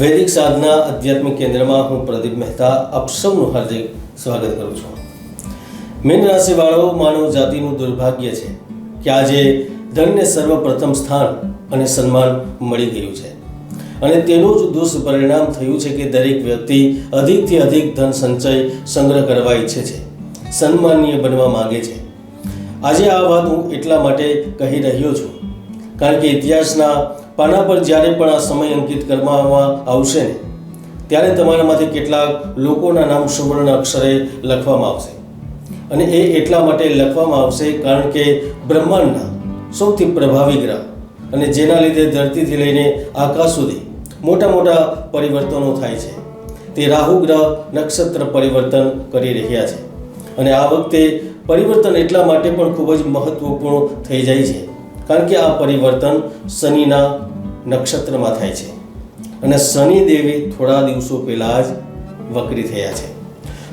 વૈદિક સાધના આધ્યાત્મિક કેન્દ્રમાં હું પ્રદીપ મહેતા આપ સૌનું હાર્દિક સ્વાગત કરું છું. મીન રાશિવાળો માનવ જાતિનું દુર્ભાગ્ય છે કે આજે ધનને સર્વપ્રથમ સ્થાન અને સન્માન મળી ગયું છે. અને તેનું જ દુષ્પરિણામ થયું છે કે દરેક વ્યક્તિ અધિકથી અધિક ધન સંચય સંગ્રહ કરવા ઈચ્છે છે, સન્માનીય બનવા માગે છે. આજે આ વાત હું એટલા માટે કહી રહ્યો છું, કારણ કે ઇતિહાસના પાના પર જ્યારે પણ આ સમય અંકિત કરવામાં આવશે ત્યારે તમારામાંથી કેટલાક લોકોના નામ સુવર્ણ અક્ષરે લખવામાં આવશે. અને એ એટલા માટે લખવામાં આવશે કારણ કે બ્રહ્માંડના સૌથી પ્રભાવી ગ્રહ અને જેના લીધે ધરતીથી લઈને આકાશ સુધી મોટા મોટા પરિવર્તનો થાય છે. તે રાહુ ગ્રહ નક્ષત્ર પરિવર્તન કરી રહ્યા છે. અને આ વખતે પરિવર્તન એટલા માટે પણ ખૂબ જ મહત્વપૂર્ણ થઈ જાય છે. કારણ કે આ પરિવર્તન શનિના નક્ષત્રમાં થાય છે. અને શનિ દેવી થોડા દિવસો પહેલાં જ વક્રી થયા છે.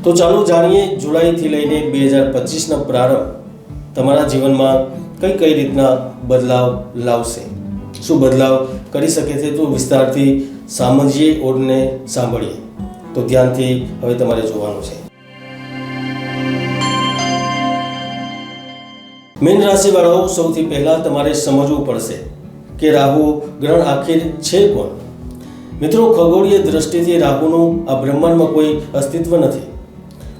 તો ચાલો જાણીએ જુલાઈથી લઈને બે હજાર પચીસનો પ્રારંભ તમારા જીવનમાં કઈ કઈ રીતના બદલાવ લાવશે? શું બદલાવ કરી શકે છે? તો વિસ્તારથી સામજીએ ઓરને સાંભળીએ. તો ધ્યાનથી હવે તમારે જોવાનું છે. મીન રાશિવાળાઓ સૌથી પહેલાં તમારે સમજવું પડશે કે રાહુ ગ્રહણ આખિર છે કોણ? મિત્રો, ખગોળીય દ્રષ્ટિથી રાહુનું આ બ્રહ્માંડમાં કોઈ અસ્તિત્વ નથી.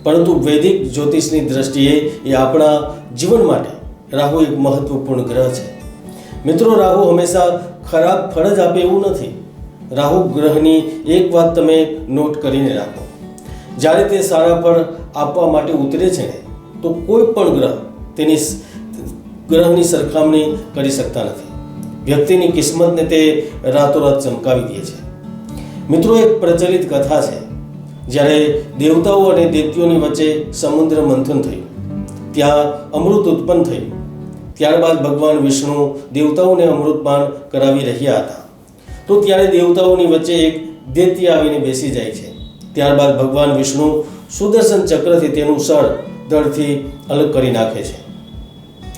પરંતુ વૈદિક જ્યોતિષની દ્રષ્ટિએ એ આપણા જીવન માટે રાહુ એક મહત્વપૂર્ણ ગ્રહ છે. મિત્રો, રાહુ હંમેશા ખરાબ ફળ જ આપે એવું નથી. રાહુ ગ્રહની એક વાત તમે નોટ કરીને રાખો. જ્યારે તે સારા ફળ આપવા માટે ઉતરે છે ને, તો કોઈ પણ ગ્રહ તેની ગ્રહની સરખામણી કરી શકતા નથી. વ્યક્તિની કિસ્મતને તે રાતોરાત ચમકાવી દે છે. મિત્રો, એક પ્રચલિત કથા છે. જ્યારે દેવતાઓ અને દૈત્યોની વચ્ચે સમુદ્ર મંથન થયું, ત્યાં અમૃત ઉત્પન્ન થયું, ત્યારબાદ ભગવાન વિષ્ણુ દેવતાઓને અમૃતપાન કરાવી રહ્યા હતા. તો ત્યારે દેવતાઓની વચ્ચે એક દૈત્ય આવીને બેસી જાય છે. ત્યારબાદ ભગવાન વિષ્ણુ સુદર્શન ચક્રથી તેનું સર દળથી અલગ કરી નાખે છે.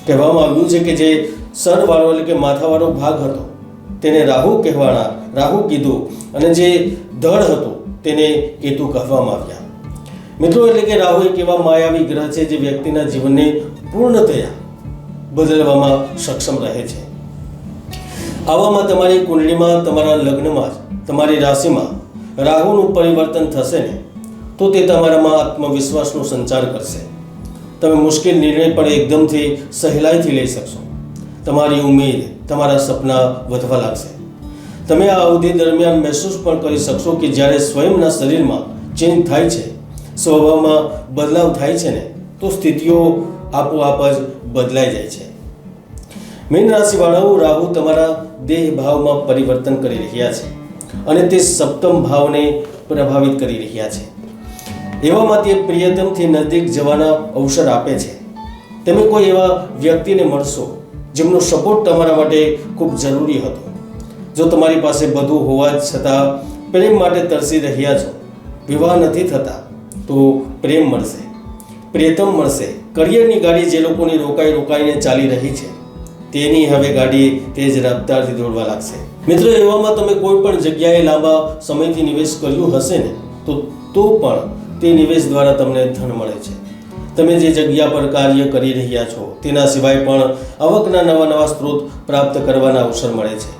કહેવામાં આવ્યું છે કે જે સરવાળો એટલે કે માથાવાળો ભાગ હતો, તેને રાહુ કહેવાના, રાહુ કીધું અને જે ધડ હતો તેને કેતુ કહેવામાં આવ્યા. મિત્રો, એટલે કે રાહુ એક એવા માયાવી ગ્રહ છે જે વ્યક્તિના જીવનને પૂર્ણતયા બદલવામાં સક્ષમ રહે છે. આવામાં તમારી કુંડળીમાં, તમારા લગ્નમાં, તમારી રાશિમાં રાહુનું પરિવર્તન થશે ને, તો તે તમારામાં આત્મવિશ્વાસનો સંચાર કરશે. તમે મુશ્કેલ નિર્ણય પણ એકદમથી સહેલાઈથી લઈ શકશો. તમારી ઉમેદ, તમારા સપના વધવા લાગશે. તમે આ અવધિ દરમિયાન મહેસૂસ પણ કરી શકશો કે જ્યારે સ્વયંના શરીરમાં ચેન્જ થાય છે, સ્વભાવમાં બદલાવ થાય છે ને, તો સ્થિતિઓ આપોઆપ જ બદલાઈ જાય છે. મીન રાશિવાળાઓ રાહુ તમારા દેહ ભાવમાં પરિવર્તન કરી રહ્યા છે અને તે સપ્તમ ભાવને પ્રભાવિત કરી રહ્યા છે. એવામાં તે પ્રિયતમથી નજીક જવાના અવસર આપે છે. તમે કોઈ એવા વ્યક્તિને મળશો જેમનો સપોર્ટ તમારા માટે ખૂબ જરૂરી હતો. જો તમારી પાસે બધું હોવા છતાં પ્રેમ માટે તરસી રહ્યા છો, વિવાહ નથી થતા, તો પ્રેમ મળશે. પ્રિયતમ મળશે. કરિયરની ગાડી જે લોકોની રોકાઈ રોકાઈને ચાલી રહી છે, તેની હવે ગાડી તેજ રફતારથી દોડવા લાગશે. મિત્રો, એવામાં તમે કોઈ પણ જગ્યાએ લાંબા સમયથી નિવેશ કર્યું હશે ને, તો તો પણ તે નિવેશ દ્વારા તમને ધન મળે છે. તમે જે જગ્યા પર કાર્ય કરી રહ્યા છો, તેના સિવાય પણ આવકના નવા નવા સ્ત્રોત પ્રાપ્ત કરવાના અવસર મળે છે.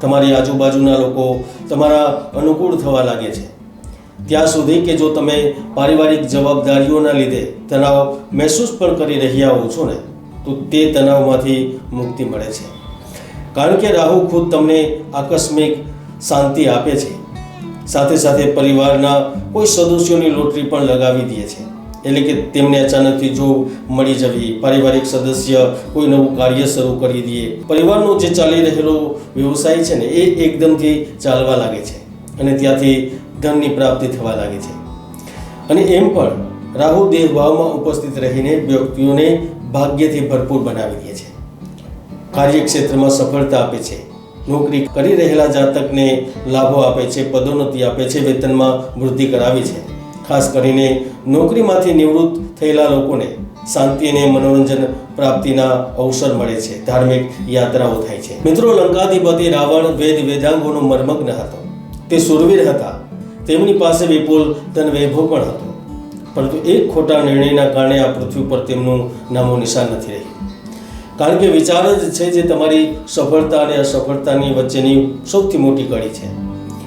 તમારી આજુબાજુના લોકો તમારા અનુકૂળ થવા લાગે છે. ત્યાં સુધી કે જો તમે પારિવારિક જવાબદારીઓના લીધે તણાવ મહેસૂસ પણ કરી રહ્યા હો છો ને, તો તે તણાવમાંથી મુક્તિ મળે છે. કારણ કે રાહુ ખુદ તમને આકસ્મિક શાંતિ આપે છે. સાથે સાથે પરિવારના કોઈ સદસ્યોની લોટરી પણ લગાવી દે છે. એટલે કે તેમને અચાનકથી જો મળી જવી, પારિવારિક સદસ્ય કોઈ નવું કાર્ય શરૂ કરી દે. પરિવારનો જે ચાલી રહેલો વ્યવસાય છે ને, એ એકદમથી ચાલવા લાગે છે અને ત્યાંથી ધનની પ્રાપ્તિ થવા લાગે છે. અને એમ પણ રાહુ દેહભાવમાં ઉપસ્થિત રહીને વ્યક્તિઓને ભાગ્યથી ભરપૂર બનાવી દે છે. કાર્યક્ષેત્રમાં સફળતા આપે છે. નોકરી કરી રહેલા જાતકને લાભો આપે છે, પદોન્નતિ આપે છે, વેતનમાં વૃદ્ધિ કરાવી છે. ખાસ કરીને નોકરીમાંથી નિવૃત્ત થયેલા લોકોને શાંતિ અને મનોરંજન પ્રાપ્તિના અવસર મળે છે, ધાર્મિક યાત્રાઓ થાય છે. મિત્રો, લંકાધિપતિ રાવણ વેદ વેદાંગોનો મર્મગ્ન હતો. તે સુરવીર હતા. તેમની પાસે વિપુલ ધન વૈભવ પણ હતો. પરંતુ એક ખોટા નિર્ણયના કારણે આ પૃથ્વી પર તેમનું નામો નિશાન નથી રહ્યું. કારણ કે વિચાર જ છે જે તમારી સફળતા અને અસફળતાની વચ્ચેની સૌથી મોટી કડી છે.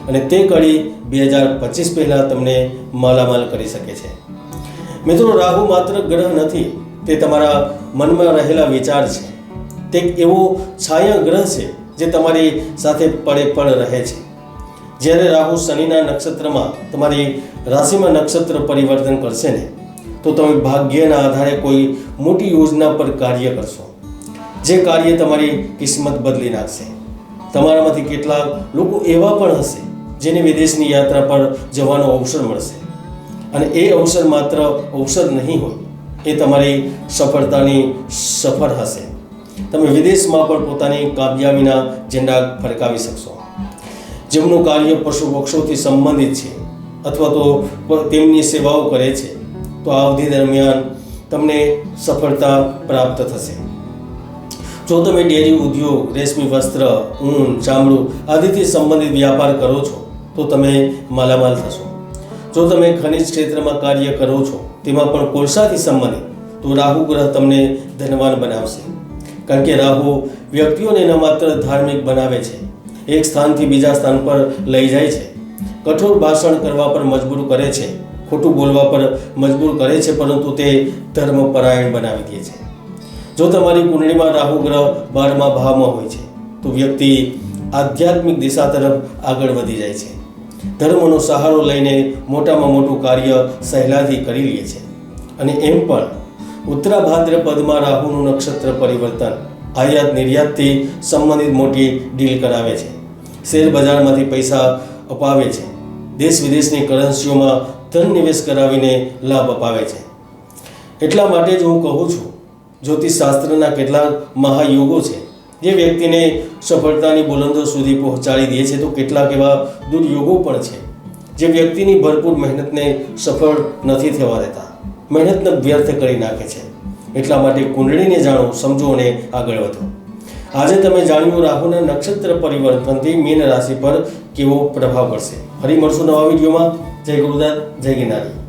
અને તે કડી બે હજાર પચીસ પહેલાં તમને માલામાલ કરી શકે છે. મિત્રો, રાહુ માત્ર ગ્રહ નથી, તે તમારા મનમાં રહેલા વિચાર છે. તે એવો છાયા ગ્રહ છે જે તમારી સાથે પડે પણ રહે છે. જ્યારે રાહુ શનિના નક્ષત્રમાં તમારી રાશિમાં નક્ષત્ર પરિવર્તન કરશે ને, તો તમે ભાગ્યના આધારે કોઈ મોટી યોજના પર કાર્ય કરશો. જે કાર્ય તમારી કિસ્મત બદલી નાખશે. તમારામાંથી કેટલાક લોકો એવા પણ હશે જેને વિદેશની યાત્રા પર જવાનો અવસર મળશે. અને એ અવસર માત્ર અવસર નહીં હોય, એ તમારી સફળતાની સફર હશે. તમે વિદેશમાં પણ પોતાની કામયાબીના ઝંડા ફરકાવી શકશો. જેમનું કાર્ય પશુ પક્ષોથી સંબંધિત છે અથવા તો તેમની સેવાઓ કરે છે, તો આ અવધિ દરમિયાન તમને સફળતા પ્રાપ્ત થશે. જો તમે ડેરી ઉદ્યોગ, રેશમી વસ્ત્ર, ઊન, ચામડું આદિથી સંબંધિત વ્યાપાર કરો છો, તો તમે માલામાલ થશો. જો તમે ખનિજ ક્ષેત્રમાં કાર્ય કરો છો, તેમાં પણ કોલસાથી સંબંધિત, તો રાહુ ગ્રહ તમને ધનવાન બનાવશે. કારણ કે રાહુ વ્યક્તિઓને ન માત્ર ધાર્મિક બનાવે છે, એક સ્થાનથી બીજા સ્થાન પર લઈ જાય છે. કઠોર ભાષણ કરવા પર મજબૂર કરે છે, ખોટું બોલવા પર મજબૂર કરે છે, પરંતુ તે ધર્મપરાયણ બનાવી દે છે. જો તમારી કુંડળીમાં રાહુ ગ્રહ બારમા ભાવમાં હોય છે, તો વ્યક્તિ આધ્યાત્મિક દિશા તરફ આગળ વધી જાય છે. ધર્મનો સહારો લઈને મોટામાં મોટું કાર્ય સહેલાથી કરી લે છે. અને એમ પણ ઉત્તરાભાદ્ર પદમાં રાહુનું નક્ષત્ર પરિવર્તન આયાત નિર્યાતથી સંબંધિત મોટી ડીલ કરાવે છે. શેર બજારમાંથી પૈસા અપાવે છે. દેશ વિદેશની કરન્સીઓમાં ધન નિવેશ કરાવીને લાભ અપાવે છે. એટલા માટે જ હું કહું છું જ્યોતિષ કેટલા મહાયોગો છે. જે વ્યક્તિને સફળતાની બુલંદો સુધી પહોંચાડી દે છે તો કેટલાક એવા દુર્યોગો પણ છે. જે વ્યક્તિની ભરપૂર મહેનતને સફળ નથી થવા દેતા. મહેનતને વ્યર્થ કરી નાખે છે. એટલા માટે કુંડળીને જાણો, સમજો અને આગળ વધો. આજે તમે જાણ્યું રાહુના નક્ષત્ર પરિવર્તનથી મીન રાશિ પર કેવો પ્રભાવ પડશે. ફરી મળશું નવા વિડીયોમાં. જય ગુરુદાસ જય ગિરનારી.